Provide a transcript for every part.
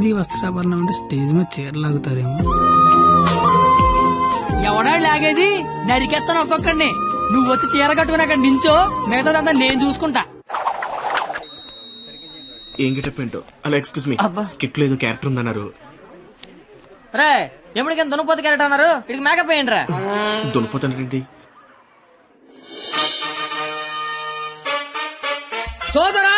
ద్రౌపది వస్త్రాభరణం అంటే స్టేజ్ మీద చీరలాగుతారేమో ఎవడా లాగేది? నరికెత్తాను ఒక్కొక్కడిని. నువ్వు వచ్చి చీర కట్టుకుని అక్కడ నించో మిగతాదంతా నేను చూసుకుంటా. ఏం గెటప్ ఏంటో? అలా ఎక్స్క్యూజ్ మీ స్కిట్లో ఏదో క్యారెక్టర్ ఉందన్నారు. రే ఎప్పటికైనా దునపోతు క్యారెట్ అన్నారు? ఇక్కడికి మేకప్ వేయండి రా దునిపోతానండి సోదరా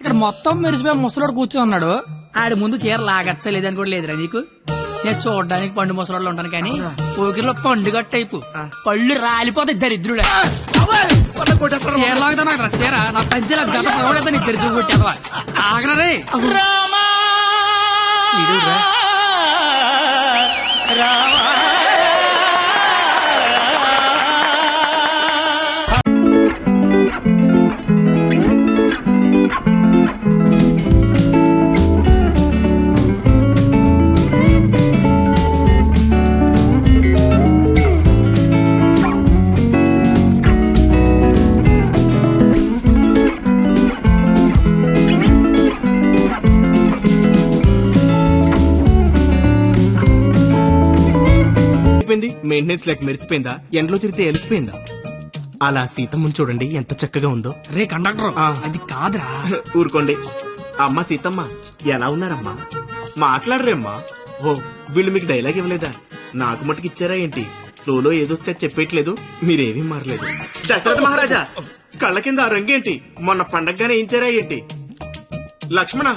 ఇక్కడ మొత్తం మెరిసిపోయి ముసలోడు కూర్చొని ఉన్నాడు. ఆడి ముందు చీర లాగచ్చా లేదని కూడా లేదురా నీకు? నేను చూడడానికి పండు ముసలోళ్ళు ఉంటాను కానీ పోకిరిలో పండుగ టైపు పళ్ళు రాలిపోతాయి దరిద్రుడా. చీర అక్కడ చీర? నా పంచల గత నీ దరిద్రుడు కొట్టేదవా ఆగరా రే. ఈడురా. అయిపోయింది మెయింటెనెన్స్ లేక మెరిసిపోయిందా? ఎండలో తిరిగితే ఎలిసిపోయిందా? అలా సీతమ్మని చూడండి ఎంత చక్కగా ఉందో. రే కండక్టర్. అది కాదురా. ఊరుకోండి. అమ్మ సీతమ్మ ఎలా ఉన్నారమ్మా? మాట్లాడరేమ్మా. ఓ వీళ్ళు మీకు డైలాగ్ ఇవ్వలేదా? నాకు మటుకు ఇచ్చారా ఏంటి? ఫ్లోలో ఏదొస్తే చెప్పేయట్లేదు మీరేమీ మారలేదు. దశరథ మహారాజా కళ్ళ కింద ఆ రంగేంటి? మొన్న పండగగానే ఏంచారా ఏంటి? లక్ష్మణ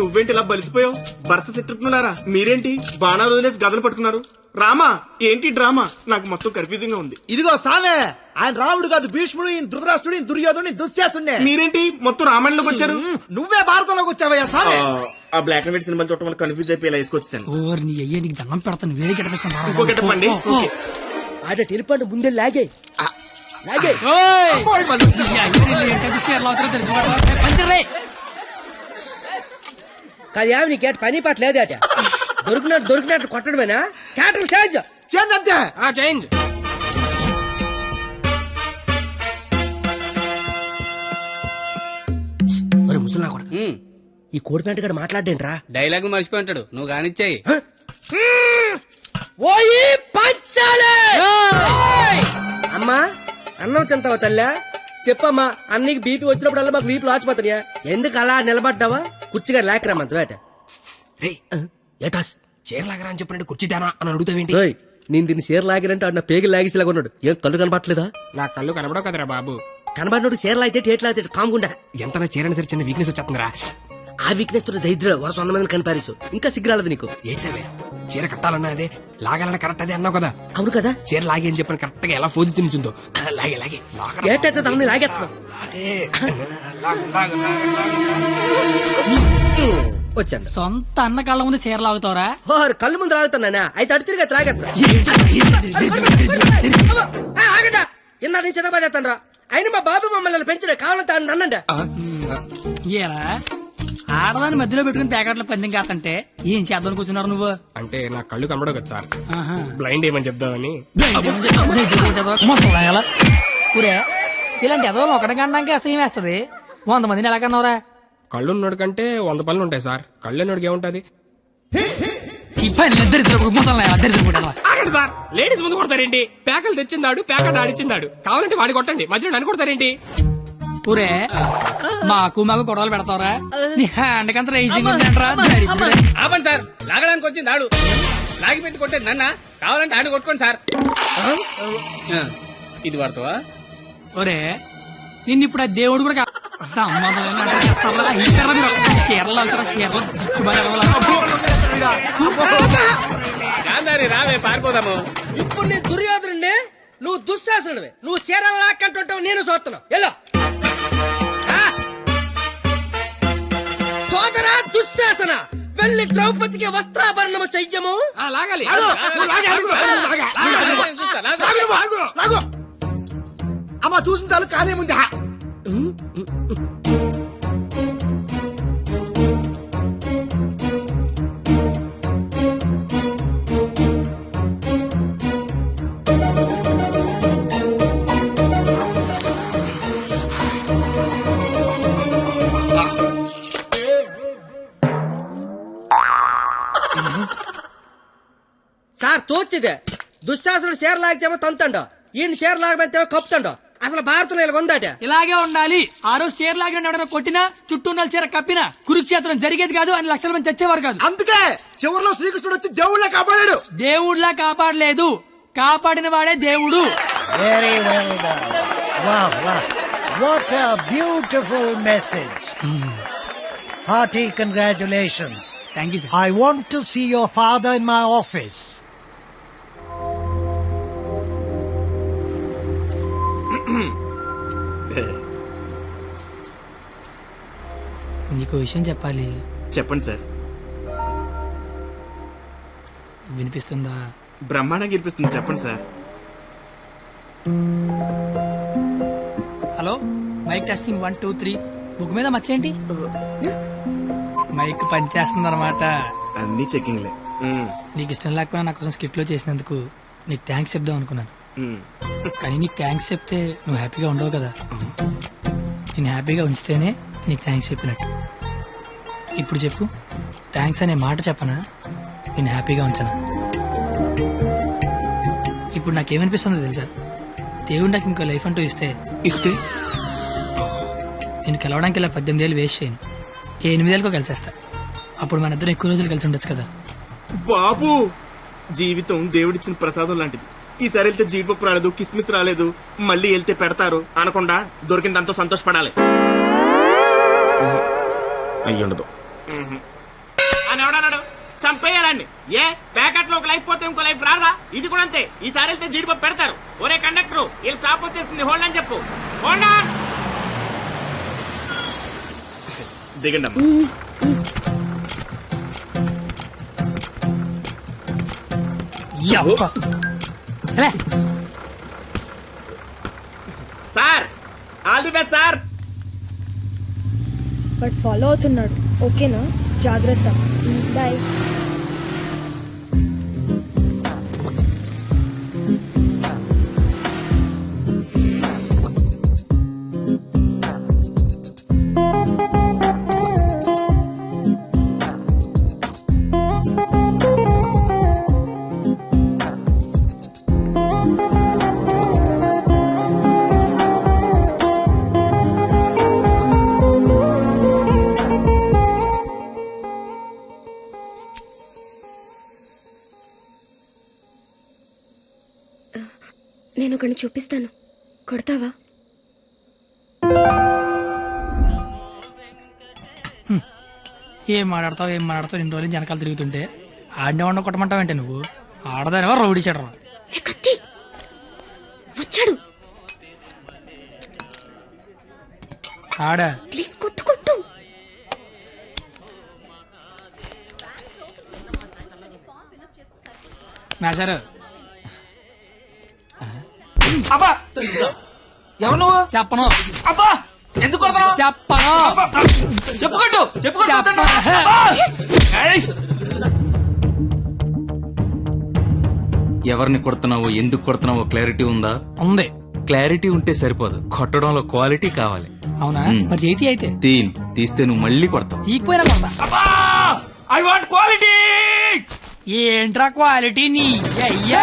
నువ్వేంటి ఇలా బలిసిపోయావు భరత శత్రుఘ్నులారా మీరేంటి బాణాలు వదిలేసి గదలు పట్టుకున్నారు రామా ఏంటి డ్రామా నాకు మొత్తం కన్ఫ్యూజింగ్గా ఉంది ఇదిగో సామే ఆయన రాముడు కాదు భీష్ముడు ఈయన ధృతరాష్ట్రుడు ఈయన దుర్యోధుడు ఈయన దుశ్శాసుడే మీరేంటి మొత్తం రామాయణంలోకి వచ్చారు నువ్వే భారతంలోకి వచ్చావయ్యా సామే ఆ, బ్లాక్ అండ్ వైట్ సినిమా చూడటం వల్ల కన్ఫ్యూజ్ అయిపోయి ఇలా వేసుకొచ్చాను ఓర్ నీ అయ్యే నీకు దండం పెడతాను వేరే ఇంకో. ఆడ టెలిపండి ముందే లాగే లాగే కాదు ఏమి నీ కేట పని పాట లేదట? దొరికినట్టు దొరికినట్టు కొట్టడమేనా? క్యాటర్ చేంజ్ చేంజ్ అంతే. చేంజ్ మరి ముసలా కొడక. ఈ కోడిపేంట గడ మాట్లాడేంట్రా? డైలాగ్ మర్చిపోయి ఉంటాడు. నువ్వు కానిచ్చాయి. ఓయి పంచాలే! ఓయ్! అమ్మా అన్నం తింటావా తల్లా? చెప్పమ్మా అన్నీకి బీపీ వచ్చినప్పుడల్లా మాకు వీపులు ఆచిపోతాయా ఎందుకు అలా నిలబడ్డావా? కుర్చీగా లేకరామంత వేట రే ఏటాస్ చీరలాగరా అని చెప్పినట్టు కుర్చీ తేనా అని అడుగుతావేంటి? ఓయ్, నేను దీన్ని చీర లాగినంటే ఆడు నా పేగి లాగేసేలాగా ఉన్నాడు. ఏం కళ్ళు కనపట్లేదా నా కళ్ళు కనబడవు కదరా బాబు. కనబడినోడు చీరలు అయితే టేట్లు అయితే కాముకుండా ఎంత నా చీరని సరి చిన్న వీక్నెస్ వచ్చేస్తుందిరా. ఆ వీక్నెస్తో దరిద్ర వరుస వంద మందిని కనిపారేసు ఇంకా సిగ్గురాలదు నీకు. ఏడ్సేవే చీర కట్టాలన్నా అదే? లాగాలన్నా కరెక్ట్ అదే అన్నావు కదా? అవును కదా. చీర లాగే అని చెప్పిన కరెక్ట్గా ఎలా ఫోజు తినిచుందో? లాగే లాగే. ఏటైతే లాగేస్తున్నావు? వచ్చాను. సొంత అన్న కళ్ళ ముందు చీర లాగుతావరా? ఓర్ కళ్ళు ముందు లాగుతున్నానా? అయితే అడు తిరిగి లాగేస్తున్నా. ఆగండి. ఇందా నేను చిన్నగా చేస్తాను రా అయినా మా బాబు మమ్మల్ని పెంచిన కావాలంటే నన్నండి. ఏరా? ఆడదాన్ని మధ్యలో పెట్టుకుని ప్యాకెట్ల పందెం కాదంటే ఏం చేద్దాం కూర్చున్నారు నువ్వు? అంటే నా కళ్ళు కనబడవు కదా సార్. ఆహా. బ్లైండ్ ఏమని చెప్దామని. ముసలాయలా. ఊరే ఇలాంటి ఎదవలు ఒకటి కనడానికి అసహ్యం వేస్తది. వంద మందిని ఎలా కన్నావురా? కళ్ళు ఉన్నోడు కంటే వంద పనులు ఉంటాయి సార్. కళ్ళు ఉన్నోడికి ఏముంటది? ఈ పని ఆగండి సార్. లేడీస్ ముందు కొడతారేంటి? ప్యాకలు తెచ్చిందాడు ప్యాకెట్ ఆడిచ్చిందాడు. కావాలంటే వాడి కొట్టండి. మధ్యలో నన్ను కొడతారేంటి? ఊరే? మాకు మాకు గొడవలు పెడతావరా? నీ హ్యాండ్ కంత రైజింగ్ ఉందంటరా? దరిద్రుడే. ఆపండి సార్. లాగడానికి వచ్చింది ఆడు. లాగి పెట్టి కొట్టేది నన్న. కావాలంటే ఆడు కొట్టుకోండి సార్. ఇది వాడతావా? ఒరే నిన్ను ఇప్పుడు ఆ దేవుడు కూడా సంబంధం చీరలు చీరలు రావే పారిపోదాము. ఇప్పుడు నేను నువ్వు దుశ్శాసనుడివి. నువ్వు చీరలు లాక్కంటుంటావు నేను చూస్తున్నావు. ఎల్లో. సోదరా దుశ్శాసన. వెళ్ళి ద్రౌపదికి వస్త్రాభరణము చెయ్యము. లాగాలి. ఆగు, నువ్వు లాగే, ఆగు, తోచిదే దుశ్శాసనుడు షేర్ లాగితేమో తంతండు ఈయన షేర్ లాగమంతేమో కప్పుతాడు. అసలు భారతంలో ఇలా ఉందట? ఇలాగే ఉండాలి. ఆ రోజు చీర లాగిన కొట్టినా చుట్టూ ఉన్న చీర కప్పినా కురుక్షేత్రం జరిగేది కాదు అని లక్షల మంది చచ్చేవారు కాదు. అందుకే చివరిలో శ్రీకృష్ణుడు వచ్చి దేవుళ్ళ కాపాడాడు. దేవుడిలా కాపాడలేదు. కాపాడిన వాడే దేవుడు. What a beautiful message. Hearty congratulations. Thank you sir I want to see your father in my నీకు విషయం చెప్పాలి. చెప్పండి సార్. వినిపిస్తుందా? బ్రహ్మాండంగా గెలిపిస్తుంది చెప్పండి sir. Hello? Mike testing one two three. Book మీద మర్చేంటి మైక్ పనిచేస్తుంది అనమాట అన్ని చెకింగ్లే నీకు ఇష్టం లేకపోయినా నా కోసం స్కిట్లో చేసినందుకు నీకు థ్యాంక్స్ చెప్దాం అనుకున్నాను. కానీ నీకు థ్యాంక్స్ చెప్తే నువ్వు హ్యాపీగా ఉండవు కదా. నేను హ్యాపీగా ఉంచితేనే నీకు థ్యాంక్స్ చెప్పినట్టు. ఇప్పుడు చెప్పు. థ్యాంక్స్ అనే మాట చెప్పనా? నేను హ్యాపీగా ఉంచనా? ఇప్పుడు నాకేమనిపిస్తుందో తెలుసా? దేవుడు నాకు ఇంకో లైఫ్ అంటూ ఇస్తే ఇస్తే? నేను కలవడానికి ఇలా పద్దెనిమిది ఏళ్ళు వేస్ట్ చేయను. ఏ ఎనిమిదేళ్ళకో కలిసేస్తా. అప్పుడు మన ఇద్దరం ఎక్కువ రోజులు కలిసి ఉండొచ్చు కదా? బాబు! జీవితం దేవుడిచ్చిన ప్రసాదం లాంటిది. ఈసారి వెళ్తే జీడిపప్పు రాలేదు కిస్మిస్ రాలేదు మళ్ళీ వెళ్తే పెడతారు. అనకుండా దొరికిందంతో సంతోషపడాలి. అయ్యుండదు. అని ఎవడన్నాడు? చంపేయాలండి. ఏ? ప్యాకెట్లో ఒక లైఫ్ పోతే ఇంకో లైఫ్ రాదా ఇది కూడా అంతే. ఈసారి వెళ్తే జీడిపప్పు పెడతారు. ఒరే కండక్టర్ వీళ్ళు స్టాప్ వచ్చేస్తుంది హోల్డ్ అని చెప్పు. హోల్డ్. దిగండి. Sir all the best sir. But follow అవుతున్నాడు. ఓకేనా? జాగ్రత్త. బాయ్. నేను ఒకరిని చూపిస్తాను. కొడతావా? ఏం మాట్లాడతావు ఏం మాట్లాడతావు? ఇన్ని రోజులు వెనకాల తిరుగుతుంటే ఆడినే ఉండ కొట్టమంటావంటే నువ్వు? ఆడదానివా రౌడీ చెడరా వచ్చాడు. ఆడ. ప్లీజ్ కొట్టు కొట్టు. మేషారు అబ్బా! ఎవరు నువ్వు? చెప్పను. అబ్బా! ఎందుకు చెప్పను. చెప్పుకోట్టు ఎవరిని కొడుతున్నావో ఎందుకు కొడుతున్నావో క్లారిటీ ఉందా? ఉంది. క్లారిటీ ఉంటే సరిపోదు. కొట్టడంలో క్వాలిటీ కావాలి. అవునా. మరి చేతి అయితే? తీను తీస్తే నువ్వు మళ్ళీ కొడతావు. తీకపోయినా కొడతా. అబ్బా! ఐ వాంట్ క్వాలిటీ ఏంట్రా క్వాలిటీ నీ? అయ్యా.